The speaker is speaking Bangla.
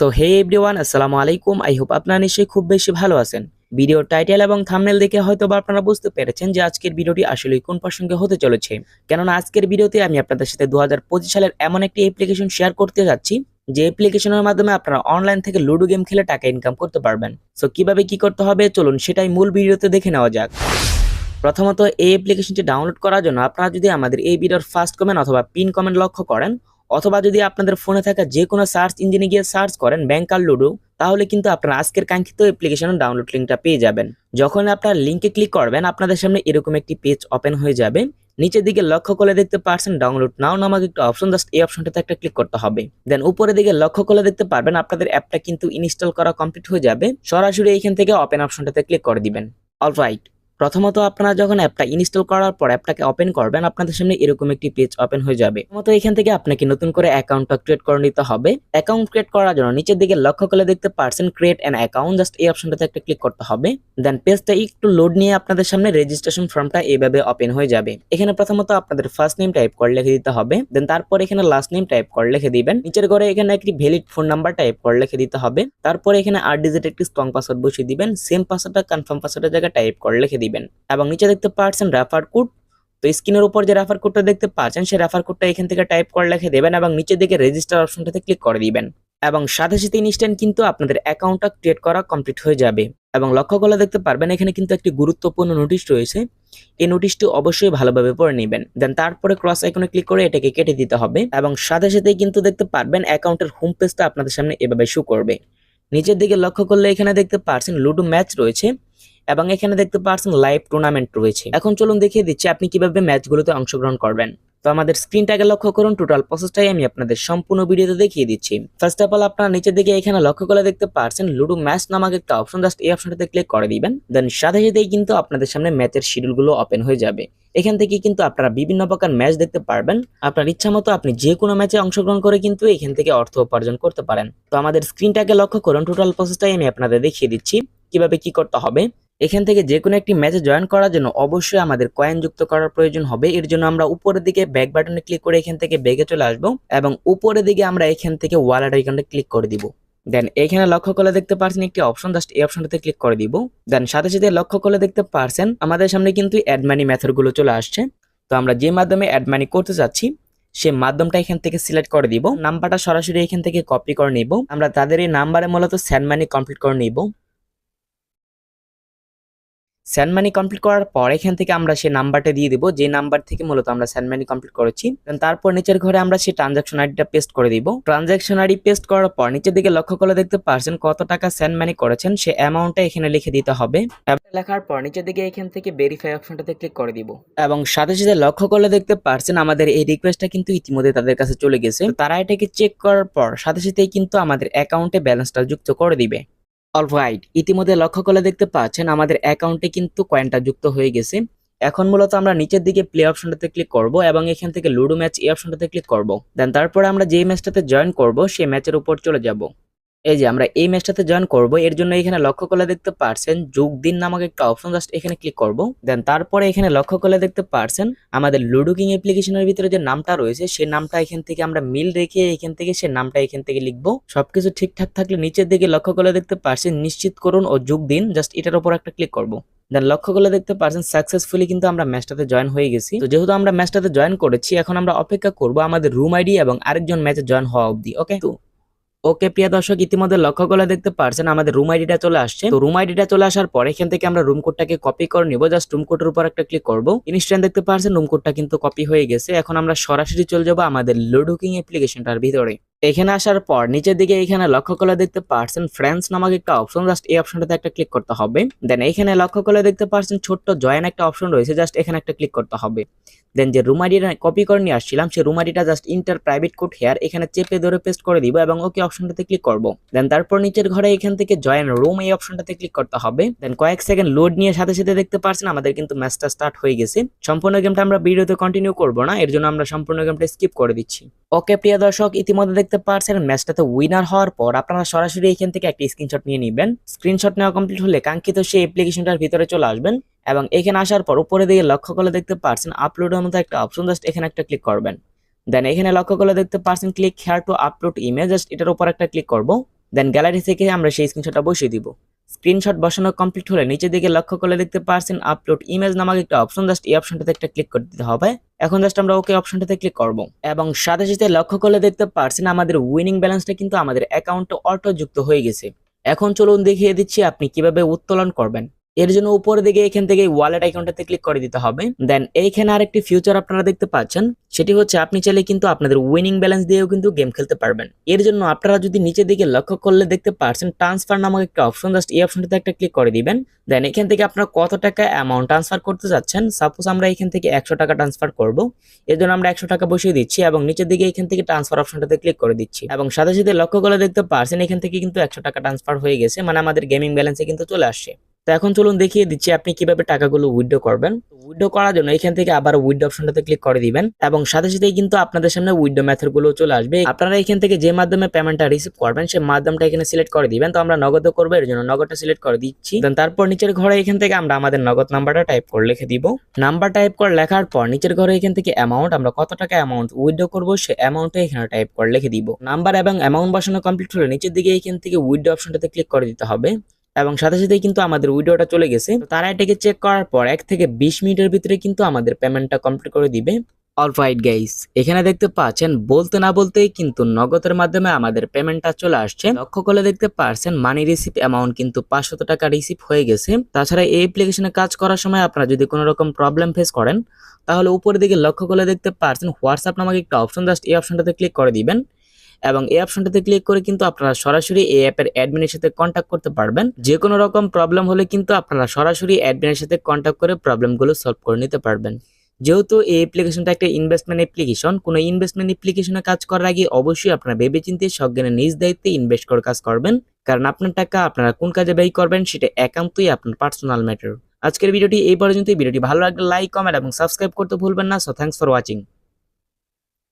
সো হে এভরিওয়ান আসসালামু আলাইকুম। আই হোপ আপনারা নিশ্চয়ই খুব বেশি ভালো আছেন। ভিডিওর টাইটেল এবং থামনেল দেখে হয়তো বা আপনারা বুঝতে পেরেছেন যে আজকের ভিডিওটি আসলে কোন প্রসঙ্গে হতে চলেছে। কেননা, আজকের ভিডিওতে আমি আপনাদের সাথে দু হাজার পঁচিশ সালের এমন একটি অ্যাপ্লিকেশন শেয়ার করতে যাচ্ছি, যে অ্যাপ্লিকেশনের মাধ্যমে আপনারা অনলাইন থেকে লুডো গেম খেলে টাকা ইনকাম করতে পারবেন। সো কীভাবে কি করতে হবে? চলুন সেটাই মূল ভিডিওতে দেখে নেওয়া যাক। প্রথমত, এই অ্যাপ্লিকেশনটি ডাউনলোড করার জন্য আপনারা যদি আমাদের এই ভিডিওর ফার্স্ট কমেন্ট অথবা পিন কমেন্ট লক্ষ্য করেন অথবা যদি আপনাদের ফোনে থাকা যে কোনো সার্চ ইঞ্জিনে গিয়ে সার্চ করেন ব্যাংকার লুডো, তাহলে কিন্তু আপনারা আজকের কাঙ্ক্ষিত অ্যাপ্লিকেশনের ডাউনলোড লিঙ্কটা পেয়ে যাবেন। যখন আপনার লিঙ্কে ক্লিক করবেন, আপনাদের সামনে এরকম একটি পেজ ওপেন হয়ে যাবে। নিচের দিকে লক্ষ্য করে দেখতে পারছেন ডাউনলোড নাও নামক একটা অপশন জাস্ট এই অপশনটাতে একটা ক্লিক করতে হবে। দেন উপরের দিকে লক্ষ্য করে দেখতে পারবেন আপনাদের অ্যাপটা কিন্তু ইনস্টল করা কমপ্লিট হয়ে যাবে। সরাসরি এইখান থেকে ওপেন অপশনটাতে ক্লিক করে দিবেন। অলরাইট প্রথমত আপনারা যখন অ্যাপটা ইনস্টল করার পর অ্যাপটাকে ওপেন করবেন, আপনাদের সামনে এরকম একটি পেজ ওপেন হয়ে যাবে। প্রথমত এখান থেকে আপনাকে নতুন করে অ্যাকাউন্টটা ক্রিয়েট করে নিতে হবে। অ্যাকাউন্ট ক্রিয়েট করার জন্য নিচের দিকে লক্ষ্য করে দেখতে পারছেন ক্রিয়েট অ্যান অ্যাকাউন্ট। জাস্ট এই অপশনটাতে একটা ক্লিক করতে হবে। দেন পেজটা একটু লোড নিয়ে আপনাদের সামনে রেজিস্ট্রেশন ফর্মটা এইভাবে ওপেন হয়ে যাবে। এখানে প্রথমত আপনাদের ফার্স্ট নেম টাইপ করে লিখে দিতে হবে। দেন তারপর এখানে লাস্ট নেম টাইপ করে লিখে দিবেন। নিচের ঘরে এখানে একটি ভ্যালিড ফোন নাম্বার টাইপ করে লিখে দিতে হবে। তারপর এখানে আট ডিজিট একটি স্ট্রং পাসওয়ার্ড বসিয়ে দিবেন। সেম পাসওয়ার্ডটা, কনফার্ম পাসওয়ার্ডের জায়গায় টাইপ করে লিখে দিবেন। এবং নিচে দেখতে পাচ্ছেন রেফার কোড তো স্ক্রিনের উপর যে রেফার কোডটা দেখতে পাচ্ছেন, সেই রেফার কোডটা এখান থেকে টাইপ করে লিখে দেবেন এবং নিচের দিকে রেজিস্টার অপশনটাতে ক্লিক করে দিবেন। এবং সাথে সাথে ইনস্ট্যান্ট কিন্তু আপনাদের অ্যাকাউন্টটা ক্রিয়েট করা কমপ্লিট হয়ে যাবে। এবং লক্ষ্য করলে দেখতে পারবেন, এখানে কিন্তু একটি গুরুত্বপূর্ণ নোটিশ রয়েছে। এই নোটিশটি অবশ্যই ভালোভাবে পড়ে নেবেন। দেন তারপরে ক্রস আইকনে ক্লিক করে এটাকে কেটে দিতে হবে। এবং সাথে সাথেই কিন্তু দেখতে পারবেন অ্যাকাউন্টের হোম পেজটা আপনাদের সামনে এভাবে শো করবে। নিচের দিকে লক্ষ্য করলে এখানে দেখতে পাচ্ছেন লুডো ম্যাচ রয়েছে। এবং এখানে দেখতে পাচ্ছেন লাইভ টুর্নামেন্ট রয়েছে। এখন চলুন দেখিয়ে দিচ্ছি আপনি কীভাবে ম্যাচগুলোতে অংশগ্রহণ করবেন। তো আমাদের স্ক্রিনটাকে লক্ষ্য করুন টোটাল প্রসেসটাই আমি আপনাদের সম্পূর্ণ ভিডিওতে দেখিয়ে দিচ্ছি। ফার্স্ট অফ অল আপনারা নিচের দিকে এখানে লক্ষ্য করে দেখতে পাচ্ছেন লুডো ম্যাচ নামক একটা অপশন জাস্ট এই অপশনটাতে ক্লিক করে দিবেন। দেন সাথে সাথেই কিন্তু আপনাদের সামনে ম্যাচের শিডিউলগুলো ওপেন হয়ে যাবে। এখান থেকে কিন্তু আপনারা বিভিন্ন প্রকার ম্যাচ দেখতে পারবেন। আপনার ইচ্ছা মতো আপনি যে কোনো ম্যাচে অংশগ্রহণ করে কিন্তু এখান থেকে অর্থ উপার্জন করতে পারেন। তো আমাদের স্ক্রিনটাকে লক্ষ্য করুন টোটাল প্রসেসটাই আমি আপনাদের দেখিয়ে দিচ্ছি। কীভাবে কি করতে হবে? এখান থেকে যে কোনো একটি ম্যাচে জয়েন করার জন্য অবশ্যই আমাদের কয়েন যুক্ত করার প্রয়োজন হবে। এর জন্য আমরা উপরের দিকে ব্যাক বাটনে ক্লিক করে এখান থেকে ব্যাগে চলে আসব এবং উপরের দিকে আমরা এখান থেকে ওয়ালেট আইকনটা ক্লিক করে দিব। দেন এখানে লক্ষ্য করলে দেখতে পারছেন একটি অপশন জাস্ট এই অপশনটাতে ক্লিক করে দিব। দেন সাথে সাথে লক্ষ্য করলে দেখতে পারছেন আমাদের সামনে কিন্তু অ্যাড মানি মেথডগুলো চলে আসছে। তো আমরা যে মাধ্যমে অ্যাডমানি করতে চাচ্ছি, সে মাধ্যমটা এখান থেকে সিলেক্ট করে দিব। নাম্বারটা সরাসরি এখান থেকে কপি করে নিব। আমরা তাদের এই নাম্বারে মূলত স্যান্ড মানি কমপ্লিট করে নিব। স্যান্ড মানি কমপ্লিট করার পর এখান থেকে আমরা সেই নাম্বারটা দিয়ে দিব। যে নাম্বার থেকে মূলত আমরা স্যান্ড মানি কমপ্লিট করেছি তারপর নিচের ঘরে আমরা সেই ট্রানজাকশন আইডিটা পেস্ট করে দিব। ট্রানজাকশন আইডি পেস্ট করার পর নিচের দিকে লক্ষ্য করে দেখতে পারছেন কত টাকা স্যান্ড মানি করেছেন, সে অ্যামাউন্টটা এখানে লিখে দিতে হবে। লেখার পর নিচের দিকে এখান থেকে ভেরিফাই অপশনটাতে ক্লিক করে দিব। এবং সাথে সাথে লক্ষ্য করলে দেখতে পারছেন আমাদের এই রিকোয়েস্টটা কিন্তু ইতিমধ্যে তাদের কাছে চলে গেছে। তারা এটাকে চেক করার পর সাথে সাথেই কিন্তু আমাদের অ্যাকাউন্টে ব্যালেন্সটা যুক্ত করে দিবে। অলরাইট ইতিমধ্যে লক্ষ্য করলে দেখতে পাচ্ছেন আমাদের অ্যাকাউন্টে কিন্তু কয়েনটা যুক্ত হয়ে গেছে। এখন মূলত আমরা নিচের দিকে প্লে অপশনটাতে ক্লিক করব এবং এখান থেকে লুডো ম্যাচ এই অপশনটাতে ক্লিক করব। দেন তারপরে আমরা যে ম্যাচটাতে জয়েন করব, সেই ম্যাচের উপর চলে যাব। এই যে আমরা এই ম্যাচটাতে জয়েন করব, এর জন্য এখানে লক্ষ্য করলে দেখতে পারছেন, যোগ দিন নামক একটা অপশন জাস্ট এখানে ক্লিক করব। দেন তারপরে এখানে লক্ষ্য করলে দেখতে পারছেন, আমাদের লুডো কিং অ্যাপ্লিকেশনের ভিতরে যে নামটা রয়েছে সেই নামটা এখান থেকে আমরা মিল রেখে এখান থেকে সে নামটা এখান থেকে লিখব। সবকিছু ঠিকঠাক থাকলে নিচের দিকে লক্ষ্য করলে দেখতে পারছেন, নিশ্চিত করুন ও যোগ দিন জাস্ট এটার উপর একটা ক্লিক করব। দেন লক্ষ্য করলে দেখতে পারছেন সাকসেসফুলি কিন্তু আমরা ম্যাচটাতে জয়েন হয়ে গেছি। তো যেহেতু আমরা ম্যাচটাতে জয়েন করেছি, এখন আমরা অপেক্ষা করব আমাদের রুম আইডি এবং আরেকজন ম্যাচে জয়েন হওয়া অবধি ওকে তো ওকে প্রিয় দর্শক, ইতিমধ্যে লক্ষ্য করে দেখতে পারছেন, আমাদের রুম আইডিটা চলে আসছে। তো রুম আইডিটা চলে আসার পর এখান থেকে আমরা রুম কোডটাকে কপি করে নিব। জাস্ট রুম কোডের উপর একটা ক্লিক করব। ইনস্ট্যান্ট দেখতে পারছেন রুম কোডটা কিন্তু কপি হয়ে গেছে। এখন আমরা সরাসরি চলে যাব আমাদের লুডুকিং অ্যাপ্লিকেশনটার ভিতরে। এখানে আসার পর নিচের দিকে এখানে লক্ষ্য করে দেখতে পারছেন ফ্রেন্ডস নামক একটা অপশন জাস্ট এই অপশনটাতে একটা ক্লিক করতে হবে। দেন এখানে লক্ষ্য করে দেখতে পারছেন, ছোট্ট জয়েন একটা অপশন রয়েছে জাস্ট এখানে একটা ক্লিক করতে হবে। দেন যে রুম আইডিটা কপি করে নিয়ে আসছিলাম সেই রুম আইডিটা just enter private code here এখানে চেপে ধরে পেস্ট করে দিব এবং ওকে অপশনটাতে ক্লিক করব। দেন তারপর নিচের ঘরে এখান থেকে জয়েন রুম এই অপশনটাতে ক্লিক করতে হবে। দেন কয়েক সেকেন্ড লোড নিয়ে সাথে সাথে দেখতে পারছেন আমাদের কিন্তু ম্যাচটা স্টার্ট হয়ে গেছে। সম্পূর্ণ গেমটা আমরা ভিডিওতে কন্টিনিউ করব না, এর জন্য আমরা সম্পূর্ণ গেমটা স্কিপ করে দিচ্ছি। ওকে প্রিয় দর্শক, ইতিমধ্যে দেখতে পারছেন ম্যাচটাতে উইনার হওয়ার পর আপনারা সরাসরি এখান থেকে একটা স্ক্রিনশট নিয়ে নেবেন। স্ক্রিনশট নেওয়া কমপ্লিট হলে কাঙ্ক্ষিত সেই অ্যাপ্লিকেশনটার ভিতরে চলে আসবেন। এবং এখানে আসার পর উপরে দিকে লক্ষ্য করলে দেখতে পারছেন আপলোডের মতো একটা অপশন জাস্ট এখানে একটা ক্লিক করবেন। দেন এখানে লক্ষ্য করলে দেখতে পারছেন click here to upload image just এটার উপর একটা ক্লিক করব। দেন গ্যালারি থেকে আমরা সেই স্ক্রিনশটটা বসিয়ে দিব। স্ক্রিনশট বসানো কমপ্লিট হলে নিচের দিকে লক্ষ্য করলে দেখতে পারছেন আপলোড ইমেজ নামক একটা অপশন জাস্ট এই অপশনটাতে একটা ক্লিক করে দিতে হবে। এখন জাস্ট আমরা ওকে অপশনটাতে ক্লিক করব। এবং সাথে সাথে লক্ষ্য করলে দেখতে পারছেন আমাদের উইনিং ব্যালেন্সটা কিন্তু আমাদের অ্যাকাউন্টে অটো যুক্ত হয়ে গেছে। এখন চলুন দেখিয়ে দিচ্ছি আপনি কীভাবে উত্তোলন করবেন। এর জন্য উপরের দিকে এখান থেকে ওয়ালেট আইকনটাতে ক্লিক করে দিতে হবে। দেন এইখানে আরেকটি ফিউচার আপনারা দেখতে পাচ্ছেন, সেটি হচ্ছে আপনি চাইলে কিন্তু আপনাদের উইনিং ব্যালেন্স দিয়েও কিন্তু গেম খেলতে পারবেন। এর জন্য আপনারা যদি নিচের দিকে লক্ষ্য করলে দেখতে পাচ্ছেন ট্রান্সফার নামক একটা অপশন জাস্ট এই অপশনটাতে একটা ক্লিক করে দিবেন। দেন এখান থেকে আপনারা কত টাকা অ্যামাউন্ট ট্রান্সফার করতে যাচ্ছেন সাপোজ আমরা এখান থেকে একশো টাকা ট্রান্সফার করব। এর জন্য আমরা একশো টাকা বসিয়ে দিচ্ছি এবং নিচের দিকে এখান থেকে ট্রান্সফার অপশনটাতে ক্লিক করে দিচ্ছি। এবং সাথে সাথে লক্ষ্য করলে দেখতে পারছেন এখান থেকে কিন্তু একশো টাকা ট্রান্সফার হয়ে গেছে মানে আমাদের গেমিং ব্যালেন্সে কিন্তু চলে আসছে। তো এখন চলুন দেখিয়ে দিচ্ছি আপনি কীভাবে টাকাগুলো উইথড্র করবেন। উইথড্র করার জন্য এখান থেকে আবার উইথড্র অপশনটাতে ক্লিক করে দিবেন এবং সাথে সাথেই কিন্তু আপনাদের সামনে উইথড্র মেথডগুলো চলে আসবে। আপনারা এখান থেকে যে মাধ্যমে পেমেন্টটা রিসিভ করবেন সেই মাধ্যমটা এখানে সিলেক্ট করে দিবেন। তো আমরা নগদ করব, এর জন্য নগদটা সিলেক্ট করে দিচ্ছি। তারপর নিচের ঘরে এখান থেকে আমরা আমাদের নগদ নাম্বারটা টাইপ করে লিখে দিব। নাম্বার টাইপ করে লেখার পর নিচের ঘরে এখান থেকে অ্যামাউন্ট আমরা কত টাকা অ্যামাউন্ট উইথড্র করব সে অ্যামাউন্টটা এখানে টাইপ করে লিখে দিব। নাম্বার এবং অ্যামাউন্ট বসানো কমপ্লিট হলে নিচের দিকে এখান থেকে উইথড্র অপশনটাতে ক্লিক করে দিতে হবে। এবং সাথে সাথেই কিন্তু আমাদের উইডিওটা চলে গেছে। তারা এটাকে চেক করার পর এক থেকে বিশ মিনিটের ভিতরে কিন্তু আমাদের পেমেন্টটা কমপ্লিট করে দিবে। অলরাইট গাইস এখানে দেখতে পাচ্ছেন, বলতে না বলতেই কিন্তু নগদের মাধ্যমে আমাদের পেমেন্টটা চলে আসছে। লক্ষ্য করলে দেখতে পারছেন মানি রিসিভ অ্যামাউন্ট কিন্তু পাঁচশত টাকা রিসিভ হয়ে গেছে। তাছাড়া এই অ্যাপ্লিকেশনে কাজ করার সময় আপনারা যদি কোনো রকম প্রবলেম ফেস করেন, তাহলে উপরের দিকে লক্ষ্য করলে দেখতে পারছেন হোয়াটসঅ্যাপ নামক একটা অপশন জাস্ট এই অপশনটাতে ক্লিক করে দিবেন। এবং এই অপশনটাতে ক্লিক করে কিন্তু আপনারা সরাসরি এই অ্যাপের অ্যাডমিনের সাথে কন্ট্যাক্ট করতে পারবেন। যে কোনো রকম প্রবলেম হলে কিন্তু আপনারা সরাসরি অ্যাডমিনের সাথে কন্ট্যাক্ট করে প্রবলেমগুলো সলভ করে নিতে পারবেন। যেহেতু এই অ্যাপ্লিকেশনটা একটা ইনভেস্টমেন্ট অ্যাপ্লিকেশন কোনো ইনভেস্টমেন্ট অ্যাপ্লিকেশনে কাজ করার আগে অবশ্যই আপনারা ভেবেচিন্তে সজ্ঞানে নিজ দায়িত্বে ইনভেস্ট করে কাজ করবেন। কারণ আপনার টাকা আপনারা কোন কাজে ব্যয় করবেন সেটা একান্তই আপনার পার্সোনাল ম্যাটার আজকের ভিডিওটি এই পর্যন্তই। ভিডিওটি ভালো লাগলে লাইক কমেন্ট এবং সাবস্ক্রাইব করতে ভুলবেন না। So thanks for watching